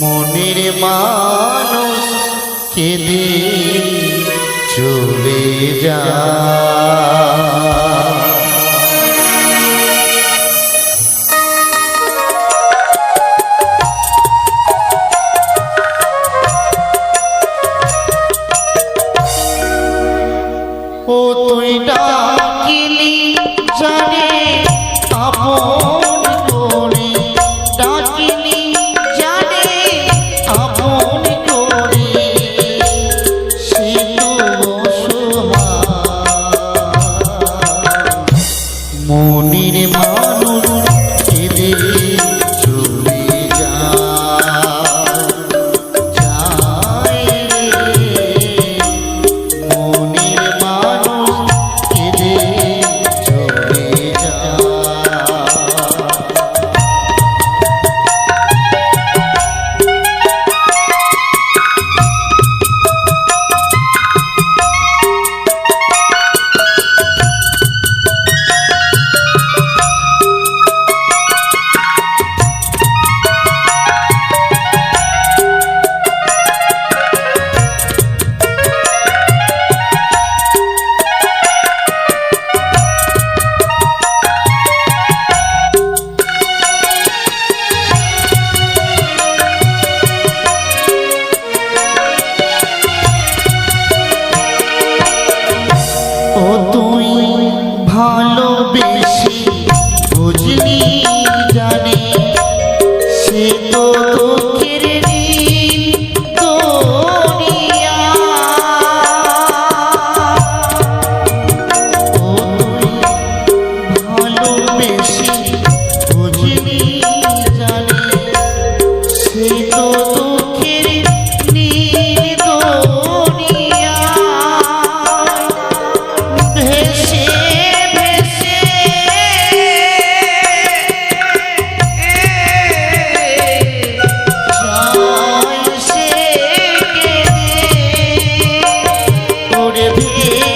মনের মানুষ কেঁদে চলে যায়। 아 তুই ভালোবেসে বুঝলি জানি সে তো লাগবে